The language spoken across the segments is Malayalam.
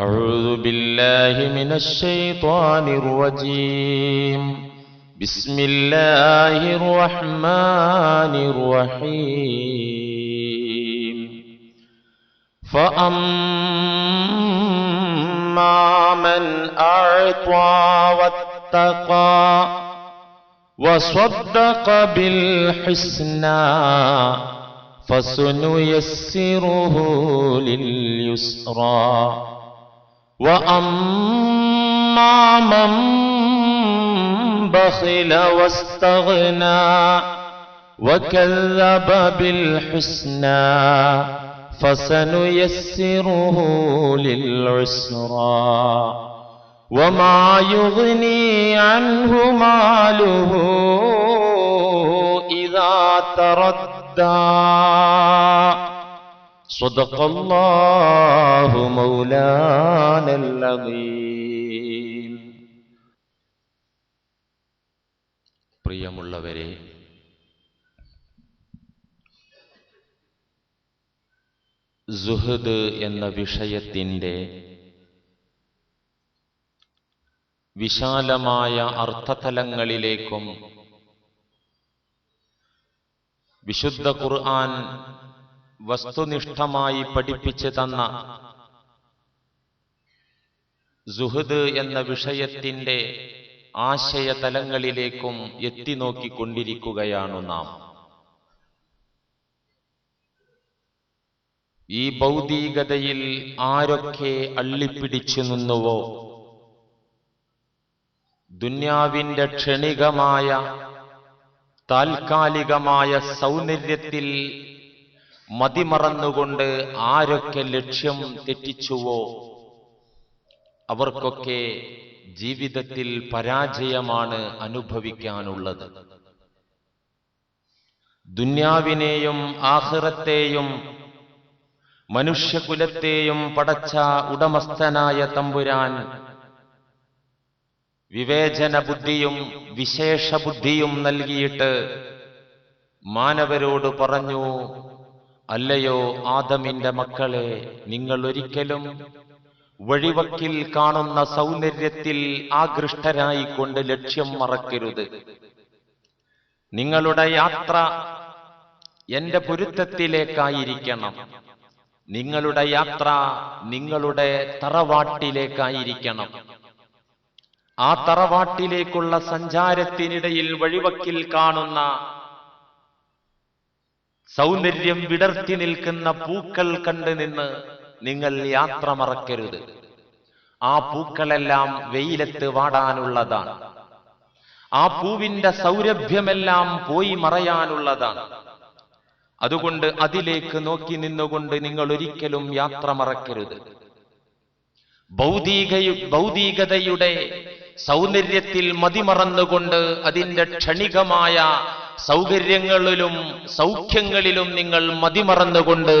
أعوذ بالله من الشيطان الرجيم. بسم الله الرحمن الرحيم. فأما من أعطى واتقى وصدق بالحسنى فسنيسره لليسرى. وأما من بخل واستغنى وكذب بالحسنى فسنيسره للعسرى وما يغني عنه ماله إذا تردى صدق الله مولانا العظيم പ്രിയമുള്ളവരെ സുഹദ് എന്ന വിഷയത്തിൻ്റെ വിശാലമായ അർത്ഥതലങ്ങളിലേക്കും വിശുദ്ധ ഖുർആൻ വസ്തുനിഷ്ഠമായി പഠിപ്പിച്ചു തന്ന സുഹൃദ് എന്ന വിഷയത്തിന്റെ ആശയതലങ്ങളിലേക്കും എത്തി നോക്കിക്കൊണ്ടിരിക്കുകയാണ് നാം. ഈ ഭൗതികതയിൽ ആരൊക്കെ അള്ളിപ്പിടിച്ചു നിന്നുവോ ദുന്യാവിന്റെ ക്ഷണികമായ താൽക്കാലികമായ സൗന്ദര്യത്തിൽ മതിമറന്നുകൊണ്ട് ആരൊക്കെ ലക്ഷ്യം തെറ്റിച്ചുവോ അവർക്കൊക്കെ ജീവിതത്തിൽ പരാജയമാണ് അനുഭവിക്കാനുള്ളത്. ദുന്യാവിനെയും ആഹ്റത്തെയും മനുഷ്യകുലത്തെയും പടച്ച ഉടമസ്ഥനായ തമ്പുരാൻ വിവേചന ബുദ്ധിയും വിശേഷ ബുദ്ധിയും നൽകിയിട്ട് മാനവരോട് പറഞ്ഞു അല്ലയോ ആദമിന്റെ മക്കളെ നിങ്ങൾ ഒരിക്കലും വഴിവക്കിൽ കാണുന്ന സൗന്ദര്യത്തിൽ ആകൃഷ്ടരായിക്കൊണ്ട് ലക്ഷ്യം മറക്കരുത്. നിങ്ങളുടെ യാത്ര എന്റെ പൊരുത്തത്തിലേക്കായിരിക്കണം. നിങ്ങളുടെ യാത്ര നിങ്ങളുടെ തറവാട്ടിലേക്കായിരിക്കണം. ആ തറവാട്ടിലേക്കുള്ള സഞ്ചാരത്തിനിടയിൽ വഴിവക്കിൽ കാണുന്ന സൗന്ദര്യം വിടർത്തി നിൽക്കുന്ന പൂക്കൾ കണ്ടു നിന്ന് നിങ്ങൾ യാത്ര മറക്കരുത്. ആ പൂക്കളെല്ലാം വെയിലത്ത് വാടാനുള്ളതാണ്. ആ പൂവിന്റെ സൗരഭ്യമെല്ലാം പോയി മറയാനുള്ളതാണ്. അതുകൊണ്ട് അതിലേക്ക് നോക്കി നിന്നുകൊണ്ട് നിങ്ങൾ ഒരിക്കലും യാത്ര മറക്കരുത്. ഭൗതിക ഭൗതികതയുടെ സൗന്ദര്യത്തിൽ മതിമറന്നുകൊണ്ട് അതിന്റെ ക്ഷണികമായ സൗകര്യങ്ങളിലും സൗഖ്യങ്ങളിലും നിങ്ങൾ മതിമറന്നുകൊണ്ട്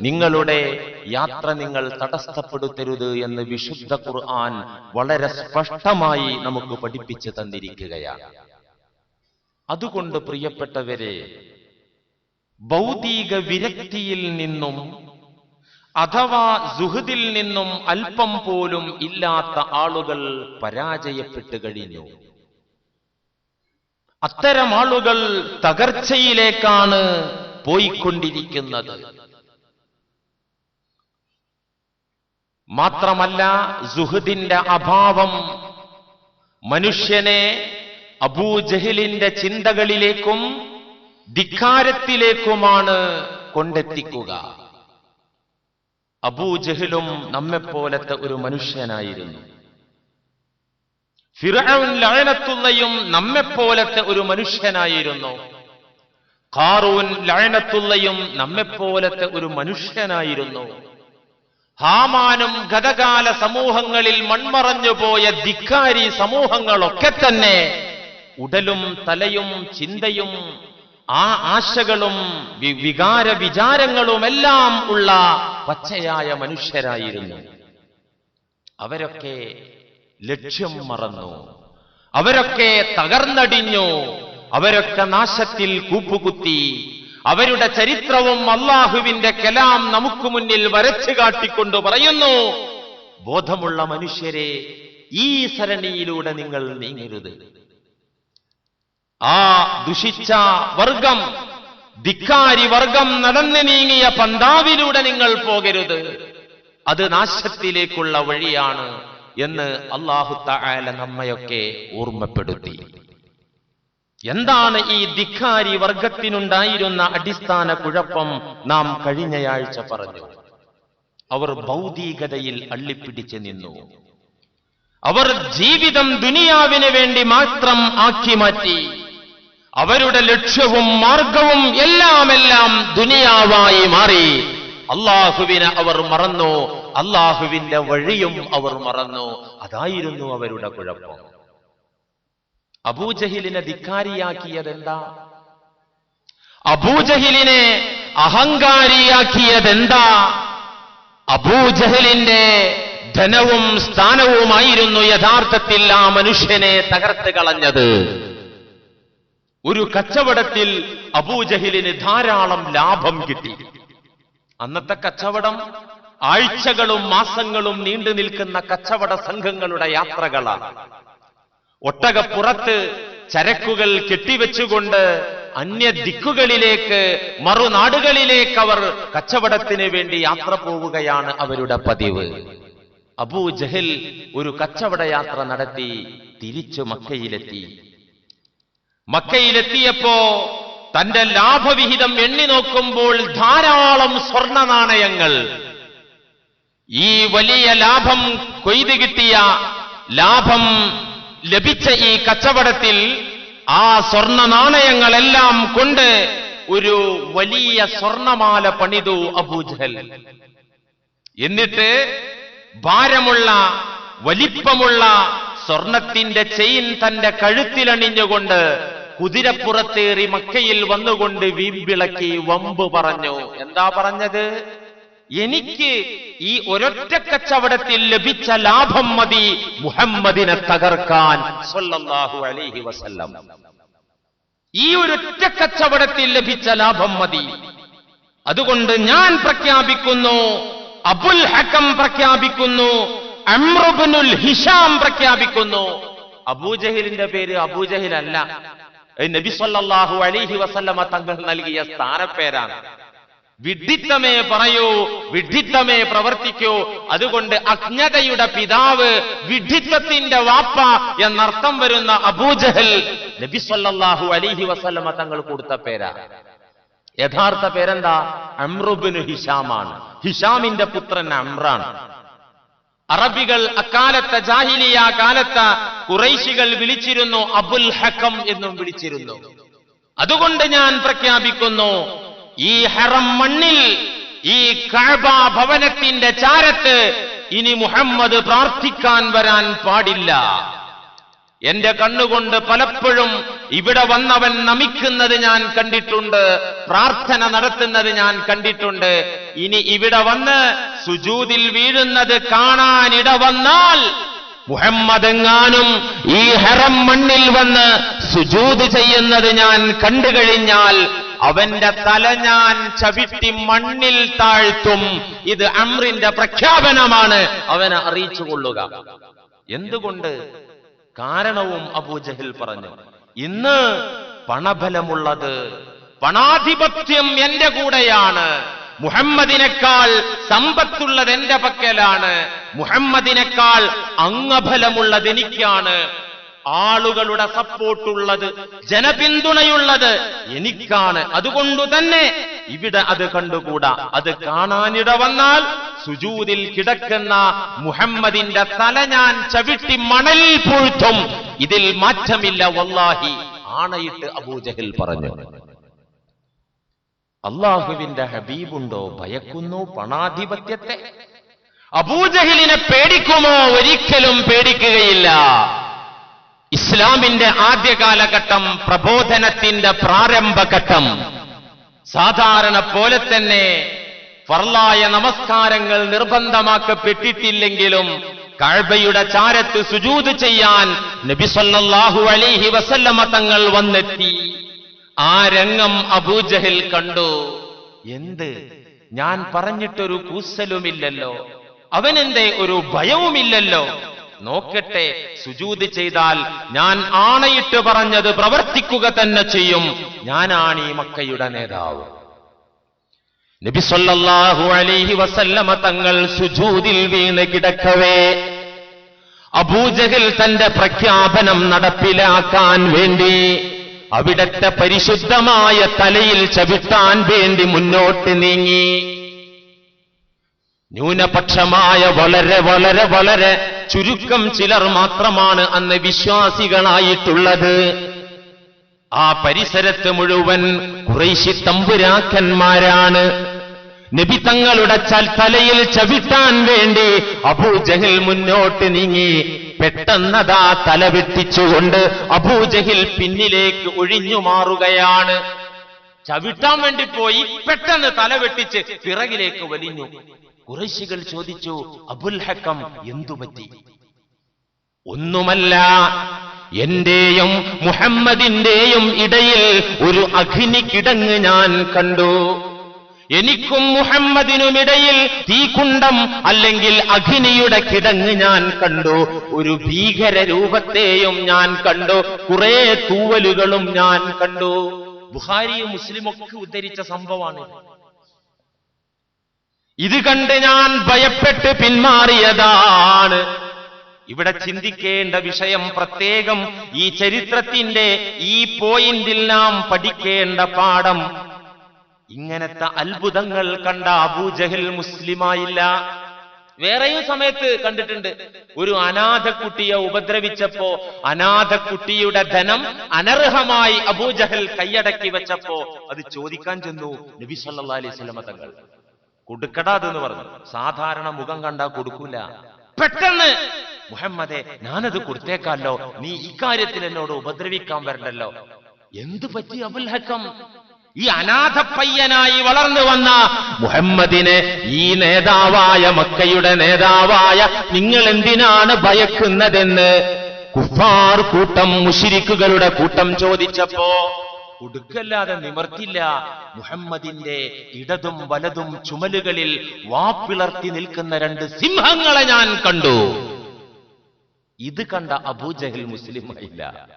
നിങ്ങളുടെ യാത്ര നിങ്ങൾ തടസ്സപ്പെടുത്തരുത് എന്ന് വിശുദ്ധ ഖുർആൻ വളരെ സ്പഷ്ടമായി നമുക്ക് പഠിപ്പിച്ചു തന്നിരിക്കുകയാണ്. അതുകൊണ്ട് പ്രിയപ്പെട്ടവരെ ഭൗതിക വിരക്തിയിൽ നിന്നും അഥവാ സുഹൃതിൽ നിന്നും അല്പം പോലും ഇല്ലാത്ത ആളുകൾ പരാജയപ്പെട്ടു കഴിഞ്ഞു. അത്തരം ആളുകൾ തകർച്ചയിലേക്കാണ് പോയിക്കൊണ്ടിരിക്കുന്നത്. മാത്രമല്ല സുഹൃദിന്റെ അഭാവം മനുഷ്യനെ അബൂജഹിലിന്റെ ചിന്തകളിലേക്കും ധിക്കാരത്തിലേക്കുമാണ് കൊണ്ടെത്തിക്കുക. അബൂജഹിലും നമ്മെപ്പോലത്തെ ഒരു മനുഷ്യനായിരുന്നു. ഫിറൌൻ ലഴനത്തുള്ളയും നമ്മെപ്പോലത്തെ ഒരു മനുഷ്യനായിരുന്നു. ഖാറൂൻ ലഴനത്തുള്ളയും നമ്മെപ്പോലത്തെ ഒരു മനുഷ്യനായിരുന്നു. ഹാമാനും ഗതകാല സമൂഹങ്ങളിൽ മൺമറഞ്ഞു പോയ ധിക്കാരി സമൂഹങ്ങളൊക്കെ തന്നെ ഉടലും തലയും ചിന്തയും ആ ആശകളും വികാര വിചാരങ്ങളുമെല്ലാം ഉള്ള പച്ചയായ മനുഷ്യരായിരുന്നു. അവരൊക്കെ ലക്ഷ്യം മറന്നു. അവരൊക്കെ തകർന്നടിഞ്ഞു. അവരൊക്കെ നാശത്തിൽ കൂപ്പുകുത്തി. അവരുടെ ചരിത്രവും അള്ളാഹുവിന്റെ കലാം നമുക്ക് മുന്നിൽ വരച്ചു കാട്ടിക്കൊണ്ട് പറയുന്നു ബോധമുള്ള മനുഷ്യരെ ഈ സരണിയിലൂടെ നിങ്ങൾ നീങ്ങരുത്. ആ ദുഷിച്ച വർഗം ധിക്കാരി വർഗം നടന്നു നീങ്ങിയ പന്താവിലൂടെ നിങ്ങൾ പോകരുത്. അത് നാശത്തിലേക്കുള്ള വഴിയാണ് എന്ന് അള്ളാഹു തആല നമ്മയൊക്കെ ഓർമ്മപ്പെടുത്തി. എന്താണ് ഈ ധിക്കാരി വർഗത്തിനുണ്ടായിരുന്ന അടിസ്ഥാന കുഴപ്പം നാം കഴിഞ്ഞയാഴ്ച പറഞ്ഞു. അവർ ഭൗതികതയിൽ അള്ളിപ്പിടിച്ച് നിന്നു. അവർ ജീവിതം ദുനിയാവിന് വേണ്ടി മാത്രം ആക്കി മാറ്റി. അവരുടെ ലക്ഷ്യവും മാർഗവും എല്ലാം എല്ലാം ദുനിയാവായി മാറി. അള്ളാഹുവിനെ അവർ മറന്നു. അള്ളാഹുവിന്റെ വഴിയും അവർ മറന്നു. അതായിരുന്നു അവരുടെ കുഴപ്പം. അബൂജഹിലിനെ ധിക്കാരിയാക്കിയതെന്താ? അബൂജഹിലിനെ അഹങ്കാരിയാക്കിയതെന്താ? അബൂജഹലിന്റെ ധനവും സ്ഥാനവുമായിരുന്നു യഥാർത്ഥത്തിൽ ആ മനുഷ്യനെ തകർത്ത് കളഞ്ഞത്. ഒരു കച്ചവടത്തിൽ അബൂജഹിലിന് ധാരാളം ലാഭം കിട്ടി. അന്നത്തെ കച്ചവടം ആഴ്ചകളും മാസങ്ങളും നീണ്ടു നിൽക്കുന്ന കച്ചവട സംഘങ്ങളുടെ യാത്രകളാണ്. ഒട്ടകപ്പുറത്ത് ചരക്കുകൾ കെട്ടിവെച്ചുകൊണ്ട് അന്യ ദിക്കുകളിലേക്ക് മറുനാടുകളിലേക്ക് അവർ കച്ചവടത്തിന് വേണ്ടി യാത്ര പോവുകയാണ് അവരുടെ പതിവ്. അബൂ ജഹൽ ഒരു കച്ചവട യാത്ര നടത്തി തിരിച്ചു മക്കയിലെത്തി. മക്കയിലെത്തിയപ്പോ തന്റെ ലാഭവിഹിതം എണ്ണി നോക്കുമ്പോൾ ധാരാളം സ്വർണ നാണയങ്ങൾ ഈ വലിയ ലാഭം കൊയ്ത് കിട്ടിയ ലാഭം ലഭിച്ച ഈ കച്ചവടത്തിൽ ആ സ്വർണ നാണയങ്ങളെല്ലാം കൊണ്ട് ഒരു വലിയ സ്വർണമാല പണിതു അബൂജഹൽ എന്നിട്ട് ഭാരമുള്ള വലിപ്പമുള്ള സ്വർണത്തിന്റെ ചെയിൻ തന്റെ കഴുത്തിലണിഞ്ഞുകൊണ്ട് കുതിരപ്പുറത്തേറി മക്കയിൽ വന്നുകൊണ്ട് വീമ്പിളക്കി വമ്പ് പറഞ്ഞു. എന്താ പറഞ്ഞത്? എനിക്ക് ഈ ഒരൊറ്റ കച്ചവടത്തിൽ ലഭിച്ച ലാഭം മതി മുഹമ്മദിനെ തകർക്കാൻ. അലൈഹി വസല്ലം. ഈ ഒരൊറ്റ കച്ചവടത്തിൽ ലഭിച്ച ലാഭം മതി. അതുകൊണ്ട് ഞാൻ പ്രഖ്യാപിക്കുന്നു അബുൽ ഹക്കം പ്രഖ്യാപിക്കുന്നു അമ്രബുനുൽ ഹിഷാം പ്രഖ്യാപിക്കുന്നു. അബൂജഹിലിന്റെ പേര് അബൂജഹിൽ അല്ല നബി സല്ലല്ലാഹു അലൈഹി വസല്ലമ തങ്ങൾ നൽകിയ സ്ഥാനപ്പേരാണ്. വിഡ്ഢിത്തമേ പറയൂ വിഡ്ഢിത്തമേ പ്രവർത്തിക്കൂ. അതുകൊണ്ട് അജ്ഞതയുടെ പിതാവ് വിഡിത്തത്തിന്റെ വാപ്പ എന്നർത്ഥം വരുന്ന അബൂജഹൽ നബി സല്ലല്ലാഹു അലൈഹി വസല്ലമ തങ്ങൾ കൊടുത്ത പേരാ. യഥാർത്ഥ പേരെന്താ? അമ്രുബിന് ഹിഷാമാണ് ഹിഷാമിന്റെ പുത്രൻ അമ്രാണ്. അറബികൾ അക്കാലത്തെ ജാഹിലിയ കാലത്ത് കുറൈശികൾ വിളിച്ചിരുന്നു അബുൽ ഹക്കം എന്നും വിളിച്ചിരുന്നു. അതുകൊണ്ട് ഞാൻ പ്രഖ്യാപിക്കുന്നു ഈ ഹറം മണ്ണിൽ ഈ കഴബ ഭവനത്തിന്റെ ചാരത്ത് ഇനി മുഹമ്മദ് പ്രാർത്ഥിക്കാൻ വരാൻ പാടില്ല. എന്റെ കണ്ണുകൊണ്ട് പലപ്പോഴും ഇവിടെ വന്നവൻ നമിക്കുന്നത് ഞാൻ കണ്ടിട്ടുണ്ട് പ്രാർത്ഥന നടത്തുന്നത് ഞാൻ കണ്ടിട്ടുണ്ട്. ഇനി ഇവിടെ വന്ന് സുജൂതിൽ വീഴുന്നത് കാണാനിട വന്നാൽ മുഹമ്മദ് എങ്ങാനും ഈ ഹെറം മണ്ണിൽ വന്ന് സുജൂത് ചെയ്യുന്നത് ഞാൻ കണ്ടു കഴിഞ്ഞാൽ അവന്റെ തല ഞാൻ ചവിട്ടി മണ്ണിൽ താഴ്ത്തും. ഇത് അമ്രിന്റെ പ്രഖ്യാപനമാണ്. അവനെ അറിയിച്ചു കൊള്ളുക എന്തുകൊണ്ട്? കാരണവും അബൂജഹിൽ പറഞ്ഞു. ഇന്ന് പണബലമുള്ളത് പണാധിപത്യം എന്റെ കൂടെയാണ്. മുഹമ്മദിനേക്കാൾ സമ്പത്തുള്ളത് എന്റെ പക്കലാണ്. മുഹമ്മദിനേക്കാൾ അംഗഫലമുള്ളത് എനിക്കാണ്. ആളുകളുടെ സപ്പോർട്ടുള്ളത് ജനപിന്തുണയുള്ളത് എനിക്കാണ്. അതുകൊണ്ട് തന്നെ ഇവിടെ അത് കണ്ടുകൂടാ. അത് കാണാനിട വന്നാൽ സുജൂതിൽ കിടക്കുന്ന മുഹമ്മദിന്റെ തല ഞാൻ ചവിട്ടി മണൽ പൂഴ്ത്തും. ഇതിൽ മാറ്റമില്ല വല്ലാഹി ആണയിട്ട് അബൂജഹിൽ പറഞ്ഞു. അള്ളാഹുവിന്റെ ഹബീബുണ്ടോ? ഭയക്കുന്നു പണാധിപത്യത്തെ. അബൂജഹിലിനെ പേടിക്കുമോ? ഒരിക്കലും പേടിക്കുകയില്ല. ഇസ്ലാമിന്റെ ആദ്യ കാലഘട്ടം പ്രബോധനത്തിന്റെ പ്രാരംഭഘട്ടം. സാധാരണ പോലെ തന്നെ ഫർലായ നമസ്കാരങ്ങൾ നിർബന്ധമാക്കപ്പെട്ടിട്ടില്ലെങ്കിലും കഴബയുടെ ചാരത്ത് സുജൂത് ചെയ്യാൻ നബിസൊല്ലാഹു അലൈഹി വസല്ലമ തങ്ങൾ വന്നെത്തി. ആ രംഗം അബൂജഹിൽ കണ്ടു. എന്ത്? ഞാൻ പറഞ്ഞിട്ടൊരു കൂസലുമില്ലല്ലോ. അവനെന്തേ? ഒരു ഭയവുമില്ലല്ലോ. നോക്കട്ടെ സുജൂത് ചെയ്താൽ ഞാൻ ആണയിട്ട് പറഞ്ഞത് പ്രവർത്തിക്കുക തന്നെ ചെയ്യും. ഞാനാണ് ഈ മക്കയുടെ നേതാവ്. നബി സല്ലല്ലാഹു അലൈഹി വസല്ലമ തങ്ങൾ സുജൂതിൽ വീണ് കിടക്കവേ. അബൂജഹൽ തന്റെ പ്രഖ്യാപനം നടപ്പിലാക്കാൻ വേണ്ടി അവിടത്തെ പരിശുദ്ധമായ തലയിൽ ചവിട്ടാൻ വേണ്ടി മുന്നോട്ട് നീങ്ങി. ന്യൂനപക്ഷമായ വളരെ വളരെ വളരെ ചുരുക്കം ചിലർ മാത്രമാണ് അന്ന് വിശ്വാസികളായിട്ടുള്ളത്. ആ പരിസരത്ത് മുഴുവൻ കുറേശി തമ്പുരാക്കന്മാരാണ്. നബി തങ്ങളുടെ തലയിൽ ചവിട്ടാൻ വേണ്ടി അബൂജഹിൽ മുന്നോട്ട് നീങ്ങി പെട്ടെന്നതാ തല വെട്ടിച്ചുകൊണ്ട് അബൂജഹിൽ പിന്നിലേക്ക് ഒഴിഞ്ഞു മാറുകയാണ്. ചവിട്ടാൻ വേണ്ടി പോയി പെട്ടെന്ന് തല വെട്ടിച്ച് പിറകിലേക്ക് വലിഞ്ഞു. കുറേശികൾ ചോദിച്ചു അബുൽ ഹക്കം എന്തുപറ്റി ഒന്നുമല്ല എന്റെയും മുഹമ്മദിന്റെയും ഇടയിൽ ഒരു അഗ്നി കിടങ്ങ് ഞാൻ കണ്ടു. എനിക്കും മുഹമ്മദിനുമിടയിൽ തീകുണ്ടം അല്ലെങ്കിൽ അഗ്നിയുടെ കിടങ്ങ് ഞാൻ കണ്ടു. ഒരു ഭീകര രൂപത്തെയും ഞാൻ കണ്ടു. കുറെ തൂവലുകളും ഞാൻ കണ്ടു. ബുഹാരിയും മുസ്ലിമൊക്കെ ഉദ്ധരിച്ച സംഭവമാണ് ഇത് കണ്ട് ഞാൻ ഭയപ്പെട്ട് പിന്മാറിയതാണ്. ഇവിടെ ചിന്തിക്കേണ്ട വിഷയം പ്രത്യേകം ഈ ചരിത്രത്തിന്റെ ഈ പോയിന്റിൽ നാം പഠിക്കേണ്ട പാഠം. ഇങ്ങനത്തെ അത്ഭുതങ്ങൾ കണ്ട അബൂജഹൽ മുസ്ലിമായില്ല. വേറെയും സമയത്ത് കണ്ടിട്ടുണ്ട്. ഒരു അനാഥക്കുട്ടിയെ ഉപദ്രവിച്ചപ്പോ അനാഥക്കുട്ടിയുടെ ധനം അനർഹമായി അബൂജഹൽ കൈയടക്കി വെച്ചപ്പോ അത് ചോദിക്കാൻ ചെന്നു നബി സല്ലാ അലൈഹി വസല്ലമ തങ്ങൾ. കൊടുക്കടാ അതെന്ന് പറഞ്ഞു. സാധാരണ മുഖം കണ്ടാ കൊടുക്കൂല. പെട്ടെന്ന് മുഹമ്മദെ ഞാനത് കൊടുത്തേക്കാല്ലോ. നീ ഇക്കാര്യത്തിൽ എന്നോട് ഉപദ്രവിക്കാൻ വരണ്ടല്ലോ. എന്തു പറ്റി അബുൽ ഹക്കം? ഈ അനാഥ പയ്യനായി വളർന്നു വന്ന മുഹമ്മദിനെ ഈ നേതാവായ മക്കയുടെ നേതാവായ നിങ്ങൾ എന്തിനാണ് ഭയക്കുന്നതെന്ന്? കുഫാർ കൂട്ടം മുഷിരിക്കുകളുടെ കൂട്ടം ചോദിച്ചപ്പോ കൊടുക്കല്ലാതെ നിവർത്തില്ല മുഹമ്മദിന്റെ ഇടതും വലതും ചുമലുകളിൽ വാപ്പിളർത്തി നിൽക്കുന്ന രണ്ട് സിംഹങ്ങളെ ഞാൻ കണ്ടു. ഇത് കണ്ട അബൂജഹൽ മുസ്ലിമായില്ല.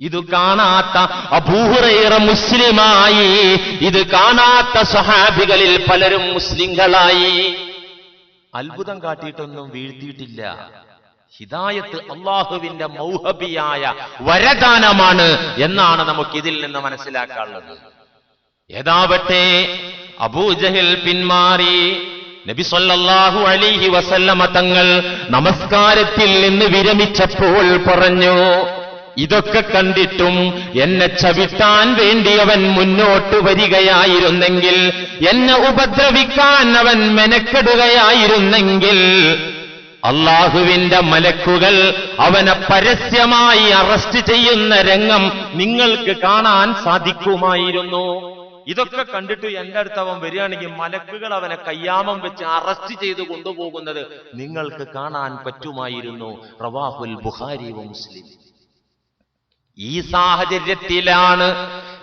ഇത് കാണാത്ത അബൂഹുറൈറ മുസ്ലിമായി. ഇത് കാണാത്ത സഹാബികളിൽ പലരും മുസ്ലിങ്ങളായി. അത്ഭുതം കാട്ടിയിട്ടൊന്നും വീഴ്ത്തിയിട്ടില്ല. ഹിദായത്ത് അള്ളാഹുവിന്റെ മൗഹബിയായ വരദാനമാണ് എന്നാണ് നമുക്ക് ഇതിൽ നിന്ന് മനസ്സിലാക്കാനുള്ളത്. ഏതാവട്ടെ അബൂജഹിൽ പിന്മാറി നബി സല്ലല്ലാഹു അലൈഹി വസല്ലമ തങ്ങൾ നമസ്കാരത്തിൽ നിന്ന് വിരമിച്ചപ്പോൾ പറഞ്ഞു ഇതൊക്കെ കണ്ടിട്ടും എന്നെ ചവിട്ടാൻ വേണ്ടി അവൻ മുന്നോട്ട് വരികയായിരുന്നെങ്കിൽ എന്നെ ഉപദ്രവിക്കാൻ അവൻ മെനക്കെടുകയായിരുന്നെങ്കിൽ അള്ളാഹുവിന്റെ മലക്കുകൾ അവനെ പരസ്യമായി അറസ്റ്റ് ചെയ്യുന്ന രംഗം നിങ്ങൾക്ക് കാണാൻ സാധിക്കുമായിരുന്നു. ഇതൊക്കെ കണ്ടിട്ട് എന്റെ അടുത്ത് അവൻ വരികയാണെങ്കിൽ മലക്കുകൾ അവനെ കയ്യാമം വെച്ച് അറസ്റ്റ് ചെയ്ത് കൊണ്ടുപോകുന്നത് നിങ്ങൾക്ക് കാണാൻ പറ്റുമായിരുന്നു. റവാഹുൽ ബുഹാരി മുസ്ലിം. ഈ സാഹചര്യത്തിലാണ്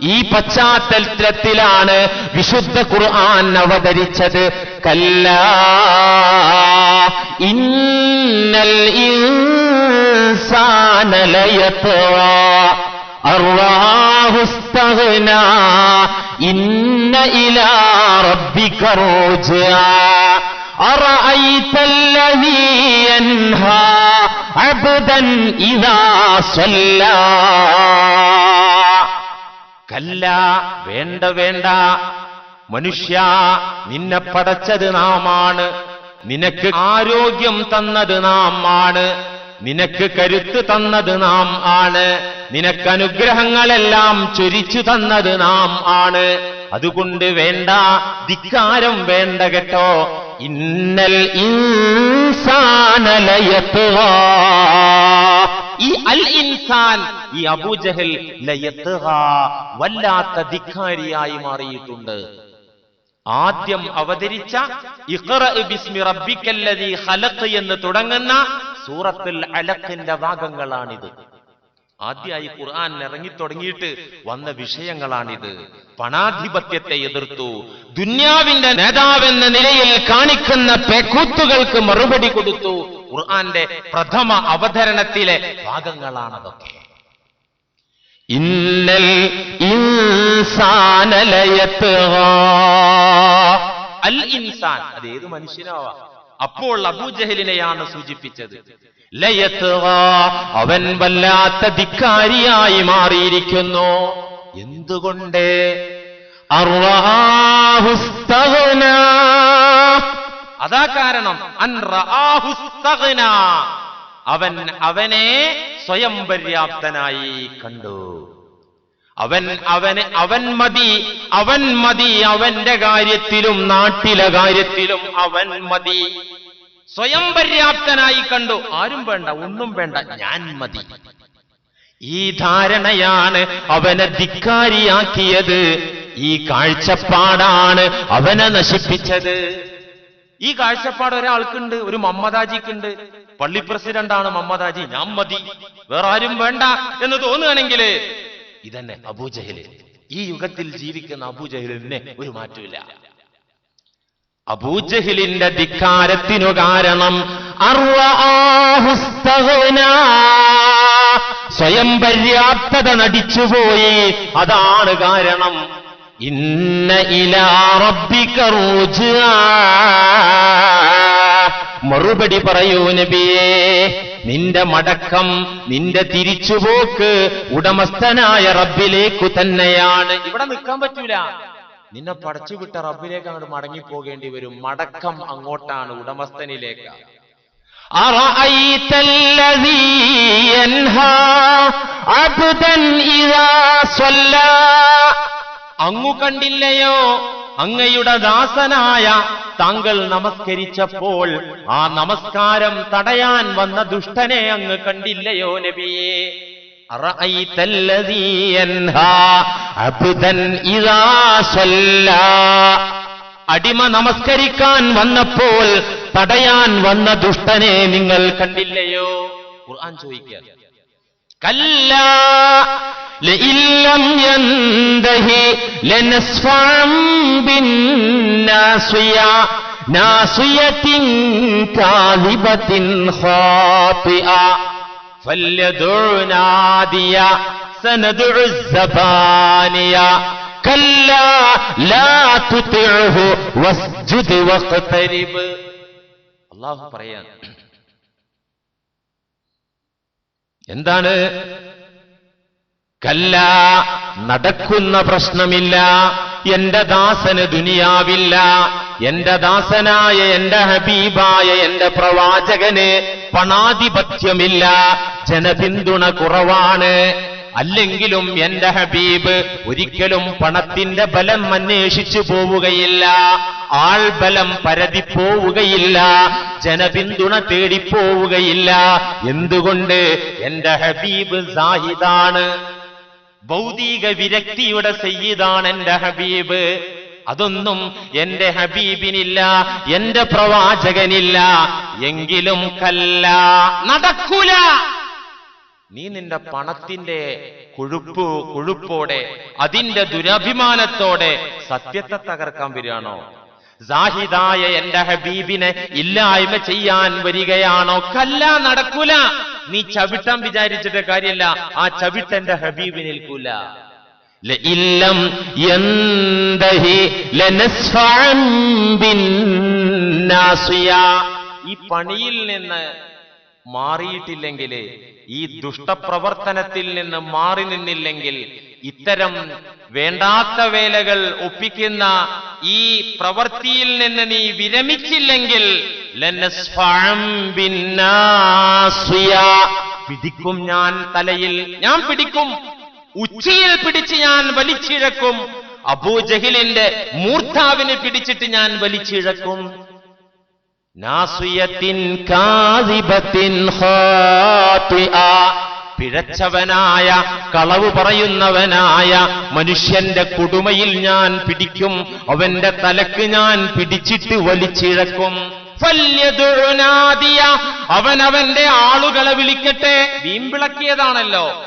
ഈ പശ്ചാത്തലത്തിലാണ് വിശുദ്ധ ഖുർആൻ അവതരിച്ചത്. കല്ല ഇന്നലയത്തോ ഇന്ന ഇലാ അബ്ദൻ കല്ല വേണ്ട വേണ്ട. മനുഷ്യ നിന്നെ പടച്ചത് നാമാണ്. നിനക്ക് ആരോഗ്യം തന്നത് നാമാണ്. നിനക്ക് കരുത്ത് തന്നത് നാം ആണ്. നിനക്ക് അനുഗ്രഹങ്ങളെല്ലാം ചൊരിച്ചു തന്നത് നാം ആണ്. അതുകൊണ്ട് വേണ്ട ധിക്കാരം വേണ്ട കേട്ടോ. ഇന്നൽ ഇൻസാനലയത്തുവാ ഈ അൽ ഇൻസാൻ ഈ അബൂജഹൽ വല്ലാത്ത ധിക്കാരിയായി മാറിയിട്ടുണ്ട്. ആദ്യം അവതരിച്ച ഇഖ്റ ബിസ്മി റബ്ബിക്കല്ലദീ ഖലഖ് എന്ന് തുടങ്ങുന്ന സൂറത്തുൽ അലക്കിന്റെ ഭാഗങ്ങളാണിത്. ആദ്യമായി ഖുർആൻ ഇറങ്ങി ഇറങ്ങിത്തുടങ്ങിയിട്ട് വന്ന വിഷയങ്ങളാണിത്. പണാധിപത്യത്തെ എതിർത്തു. ദുന്യാവിന്റെ നേതാവെന്ന നിലയിൽ കാണിക്കുന്ന പേക്കൂത്തുകൾക്ക് മറുപടി കൊടുത്തു. ഖുർആന്റെ പ്രഥമ അവതരണത്തിലെ ഭാഗങ്ങളാണതൊക്കെ. ഇന്നൽ. അൽ ഇൻസാൻ. അത് ഏത് മനുഷ്യനാവാം? അപ്പോൾ അബൂജഹലിനെയാണ് സൂചിപ്പിച്ചത്. അവൻ വല്ലാത്ത ധിക്കാരിയായി മാറിയിരിക്കുന്നു എന്തുകൊണ്ട്. അതാ കാരണം. അവൻ അവനെ സ്വയം പര്യാപ്തനായി കണ്ടു അവൻ അവന് അവൻ മതി അവൻ മതി അവന്റെ കാര്യത്തിലും നാട്ടിലെ കാര്യത്തിലും അവൻ മതി. സ്വയം പര്യാപ്തനായി കണ്ടു. ആരും വേണ്ട ഒന്നും വേണ്ട ഞാൻ മതി. ഈ ധാരണയാണ് അവനെ ധിക്കാരിയാക്കിയത്. ഈ കാഴ്ചപ്പാടാണ് അവനെ നശിപ്പിച്ചത്. ഈ കാഴ്ചപ്പാട് ഒരാൾക്കുണ്ട് ഒരു മമ്മദാജിക്കുണ്ട്. പള്ളി പ്രസിഡന്റാണ് മമ്മദാജി ഞാൻ മതി. വേറെ ആരും വേണ്ട എന്ന് തോന്നുകയാണെങ്കിൽ ഇതന്നെ അബൂജഹൽ. ഈ യുഗത്തിൽ ജീവിക്കുന്ന അബൂജഹലിന് ഒരു മാറ്റമില്ല. അബൂജഹലിന്റെ ധിക്കാരത്തിനു കാരണം. സ്വയം പര്യാപ്തത നടിച്ചുപോയി. അതാണ് കാരണം. ഇന്ന ഇലാ റബ്ബിക റുജ്ആ. മറുപടി പറയൂ നബിയേ. നിന്റെ മടക്കം നിന്റെ തിരിച്ചുപോക്ക് ഉടമസ്ഥനായ റബ്ബിലേക്കു തന്നെയാണ് ഇവിടെ നിൽക്കാൻ പറ്റൂല നിന്നെ പടച്ചുവിട്ട റബ്ബിലേക്ക് അങ്ങോട്ട് മടങ്ങിപ്പോകേണ്ടി വരും മടക്കം അങ്ങോട്ടാണ് ഉടമസ്ഥനിലേക്ക് أرأيت الذي ينهى عبدا إذا صلى അങ്ങു കണ്ടില്ലയോ അങ്ങയുടെ ദാസനായ താങ്കൾ നമസ്കരിച്ചപ്പോൾ ആ നമസ്കാരം തടയാൻ വന്ന ദുഷ്ടനെ അങ്ങ് കണ്ടില്ലയോ നബിയെ അടിമ നമസ്കരിക്കാൻ വന്നപ്പോൾ തടയാൻ വന്ന ദുഷ്ടനെ നിങ്ങൾ കണ്ടില്ലയോ? ഖുർആൻ ചോദിക്കുക കല്ല لئن لم ينته لنسفعا بالناصية ناصية كاذبة خاطئة فليدع ناديا سندع الزبانية كلا لا تطعه واسجد واقترب الله പറയാൻ എന്താണ് കല്ല നടക്കുന്ന പ്രശ്നമില്ല. എന്റെ ദാസന് ദുനിയാവില്ല. എന്റെ ദാസനായ എന്റെ ഹബീബായ എന്റെ പ്രവാചകന് പണാധിപത്യമില്ല. ജനപിന്തുണ കുറവാണ്. അല്ലെങ്കിലും എന്റെ ഹബീബ് ഒരിക്കലും പണത്തിന്റെ ബലം അന്വേഷിച്ചു പോവുകയില്ല. ആൾബലം പരതിപ്പോവുകയില്ല ജനപിന്തുണ തേടിപ്പോവുകയില്ല എന്തുകൊണ്ട്? എന്റെ ഹബീബ് സാഹിദാണ്. ഭൗതിക വിരക്തിയുടെ സയ്യിദാണ് എന്റെ ഹബീബ്. അതൊന്നും എന്റെ ഹബീബിനില്ല എന്റെ പ്രവാചകനില്ല. എങ്കിലും കല്ല. നടക്കൂല. നീ നിന്റെ പണത്തിന്റെ കൊഴുപ്പ് കൊഴുപ്പോടെ അതിന്റെ ദുരഭിമാനത്തോടെ സത്യത്തെ തകർക്കാൻ വരികയാണോ? സാഹിദായ എന്റെ ഹബീബിനെ ഇല്ലായ്മ ചെയ്യാൻ വരികയാണോ? കല്ല നടക്കൂല. നീ ചവിട്ടാൻ വിചാരിച്ചിട്ട് കാര്യമല്ല ആ ചവിട്ട് എന്റെ ഹബീബിന് നിൽക്കൂല ലഇല്ലം യന്തഹി ലനസ്ഫഅൻ ബിന്നാസിയ ഈ പണിയിൽ നിന്ന് മാറിയിട്ടില്ലെങ്കിൽ ഈ ദുഷ്ടപ്രവർത്തനത്തിൽ നിന്ന് മാറി നിന്നില്ലെങ്കിൽ ഇത്തരം വേണ്ടാത്ത വേലകൾ ഒപ്പിക്കുന്ന ഈ പ്രവൃത്തിയിൽ നിന്ന് നീ വിരമിച്ചില്ലെങ്കിൽ. പിടിക്കും ഞാൻ തലയിൽ ഞാൻ പിടിക്കും. ഉച്ചയിൽ പിടിച്ച് ഞാൻ വലിച്ചിഴക്കും. അബൂജഹിലിന്റെ മൂർധാവിനെ പിടിച്ചിട്ട് ഞാൻ വലിച്ചിഴക്കും. പിഴച്ചവനായ കളവ് പറയുന്നവനായ മനുഷ്യന്റെ കുടുമയിൽ ഞാൻ പിടിക്കും. അവന്റെ തലക്ക് ഞാൻ പിടിച്ചിട്ട് വലിച്ചിഴക്കും. അവന്റെ ആളുകളെ വിളിക്കട്ടെ. വീമ്പിളക്കിയതാണല്ലോ.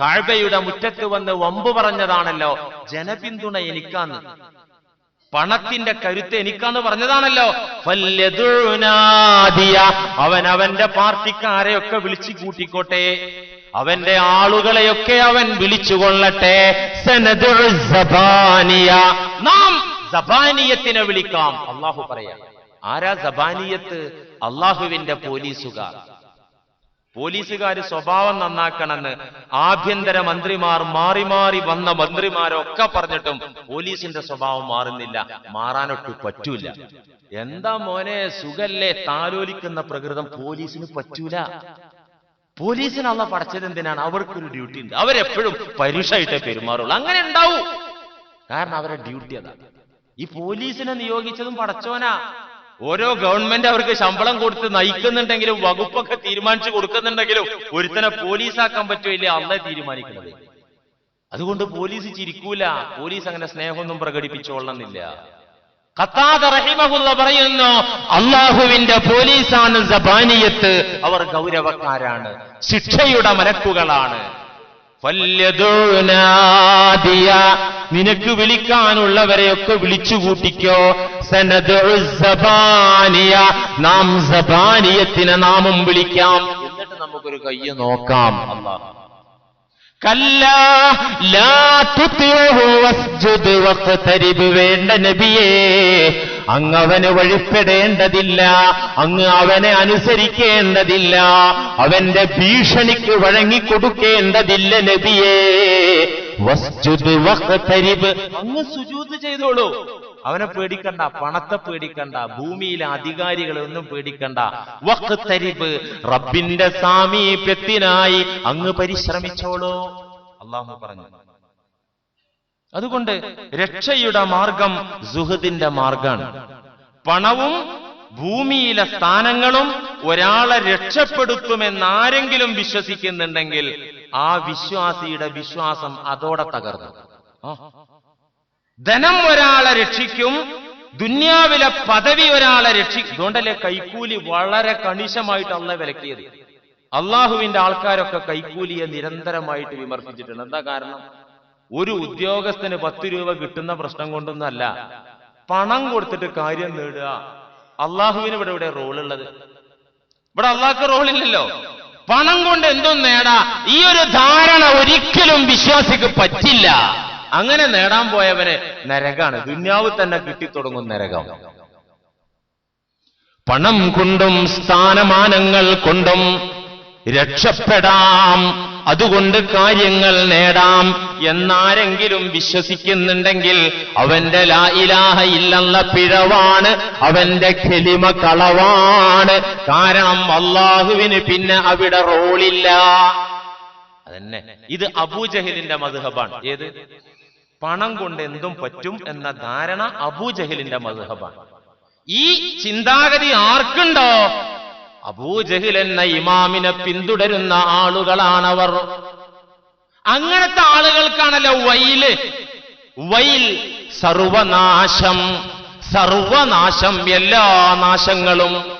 കാഴ്ബയുടെ മുറ്റത്ത് വന്ന് വമ്പ് പറഞ്ഞതാണല്ലോ. ജനപിന്തുണ എനിക്കാന്ന്. പണത്തിന്റെ കരുത്ത് എനിക്കാന്ന് പറഞ്ഞതാണല്ലോ. അവൻ അവന്റെ പാർട്ടിക്കാരെയൊക്കെ വിളിച്ചു കൂട്ടിക്കോട്ടെ. അവന്റെ ആളുകളെയൊക്കെ അവൻ വിളിച്ചുകൊള്ളട്ടെ കൊള്ളട്ടെ. നാം സബാനിയത്തിനെ വിളിക്കാം. അള്ളാഹു പറയാം ആരാ സബാനിയത്ത്? അള്ളാഹുവിന്റെ പോലീസുകാർ. പോലീസുകാർ സ്വഭാവം നന്നാക്കണമെന്ന് ആഭ്യന്തര മന്ത്രിമാർ മാറി മാറി വന്ന മന്ത്രിമാരൊക്കെ പറഞ്ഞിട്ടും പോലീസിന്റെ സ്വഭാവം മാറുന്നില്ല. മാറാനൊട്ട് പറ്റൂല. എന്താ മോനെ സുഖല്ലേ? താലോലിക്കുന്ന പ്രകൃതം പോലീസിന് പറ്റൂല. പോലീസിന് അള്ള എന്തിനാണ്? അവർക്കൊരു ഡ്യൂട്ടി ഉണ്ട്. അവരെപ്പോഴും പരുഷായിട്ടേ പെരുമാറുള്ളൂ. അങ്ങനെ ഉണ്ടാവൂ. കാരണം അവരുടെ ഡ്യൂട്ടി അതാണ്. ഈ പോലീസിനെ നിയോഗിച്ചതും പടച്ചോനാ ഓരോ ഗവൺമെന്റ് അവർക്ക് ശമ്പളം കൊടുത്ത് നയിക്കുന്നുണ്ടെങ്കിലും വകുപ്പൊക്കെ തീരുമാനിച്ചു കൊടുക്കുന്നുണ്ടെങ്കിലും ഒരുത്തനെ പോലീസാക്കാൻ പറ്റുമില്ല അല്ല തീരുമാനിക്കുന്നത്. അതുകൊണ്ട് പോലീസ് ചിരിക്കൂല. പോലീസ് അങ്ങനെ സ്നേഹമൊന്നും പ്രകടിപ്പിച്ചോളണമെന്നില്ല. പറയുന്നു അള്ളാഹുവിന്റെ പോലീസാണ് അവർ ഗൗരവക്കാരാണ് ശിക്ഷയുടെ മലക്കുകളാണ് ഫല്യദുനാദിയ. നിനക്ക് വിളിക്കാനുള്ളവരെയൊക്കെ വിളിച്ചു കൂട്ടിക്കോ സബാനിയ. നാം സബാനിയത്തിനെ നാമം വിളിക്കാം എന്നിട്ട് നമുക്കൊരു കയ്യ് നോക്കാം കല്ലാ ലാ തുതിഉഹു വസ്ജുദ് വഖ്തരിബ് വേണ്ട നബിയേ അങ്ങ് അവന് വഴിപ്പെടേണ്ടതില്ല. അങ്ങ് അവനെ അനുസരിക്കേണ്ടതില്ല. അവന്റെ ഭീഷണിക്ക് വഴങ്ങിക്കൊടുക്കേണ്ടതില്ല നബിയേ. അങ്ങ് സുജൂദ് ചെയ്തോളൂ. അവനെ പേടിക്കണ്ട പണത്തെ പേടിക്കണ്ട ഭൂമിയിലെ അധികാരികളെ ഒന്നും പേടിക്കണ്ട. വഖ്തരിബ് റബ്ബിന്റെ സാമീപ്യത്തിനായി അങ്ങ് പരിശ്രമിച്ചോളൂ. അള്ളാഹു പറഞ്ഞു. അതുകൊണ്ട് രക്ഷയുടെ മാർഗം സുഹൃത്തിന്റെ മാർഗമാണ് പണവും ഭൂമിയിലെ സ്ഥാനങ്ങളും ഒരാളെ രക്ഷപ്പെടുത്തുമെന്ന് ആരെങ്കിലും വിശ്വസിക്കുന്നുണ്ടെങ്കിൽ ആ വിശ്വാസിയുടെ വിശ്വാസം അതോടെ തകർന്നു. ധനം ഒരാളെ രക്ഷിക്കും ദുന്യാവിലെ പദവി ഒരാളെ രക്ഷിക്കും അതുകൊണ്ടല്ലേ കൈക്കൂലി വളരെ കണിശമായിട്ട് അള്ള വിലക്കിയത്? അള്ളാഹുവിന്റെ ആൾക്കാരൊക്കെ കൈക്കൂലിയെ നിരന്തരമായിട്ട് വിമർശിച്ചിട്ടുണ്ട്. എന്താ കാരണം? ഒരു ഉദ്യോഗസ്ഥന് പത്ത് രൂപ കിട്ടുന്ന പ്രശ്നം കൊണ്ടൊന്നല്ല. പണം കൊടുത്തിട്ട് കാര്യം നേടുക. അള്ളാഹുവിന് ഇവിടെ ഇവിടെ ഉള്ളത് ഇവിടെ അള്ളാഹ്ക്ക് റോളില്ലല്ലോ. പണം കൊണ്ട് എന്തും നേടാ. ഈ ഒരു ധാരണ ഒരിക്കലും വിശ്വാസിക്ക് പറ്റില്ല. അങ്ങനെ നേടാൻ പോയവന് നരകാണ്. ദുന്യാവ് തന്നെ കിട്ടിത്തുടങ്ങും നരകം. പണം കൊണ്ടും സ്ഥാനമാനങ്ങൾ കൊണ്ടും രക്ഷപ്പെടാം. അതുകൊണ്ട് കാര്യങ്ങൾ നേടാം. എന്നാരെങ്കിലും വിശ്വസിക്കുന്നുണ്ടെങ്കിൽ അവന്റെ ലായിലാഹ ഇല്ലെന്ന പിഴവാണ്. അവന്റെ ഖെലിമ കളവാണ്. കാരണം അള്ളാഹുവിന് പിന്നെ അവിടെ റോളില്ല. അതന്നെ. ഇത് അബൂജഹലിന്റെ മധുഹബാണ് ഏത്? പണം കൊണ്ട് എന്തും പറ്റും എന്ന ധാരണ അബൂജഹലിന്റെ മധുഹബാണ് ഈ ചിന്താഗതി ആർക്കുണ്ടോ? അബൂജഹിൽ എന്ന ഇമാമിനെ പിന്തുടരുന്ന ആളുകളാണവർ. അങ്ങനത്തെ ആളുകൾക്കാണല്ലോ വൈൽ വൈൽ സർവനാശം സർവനാശം എല്ലാ നാശങ്ങളും.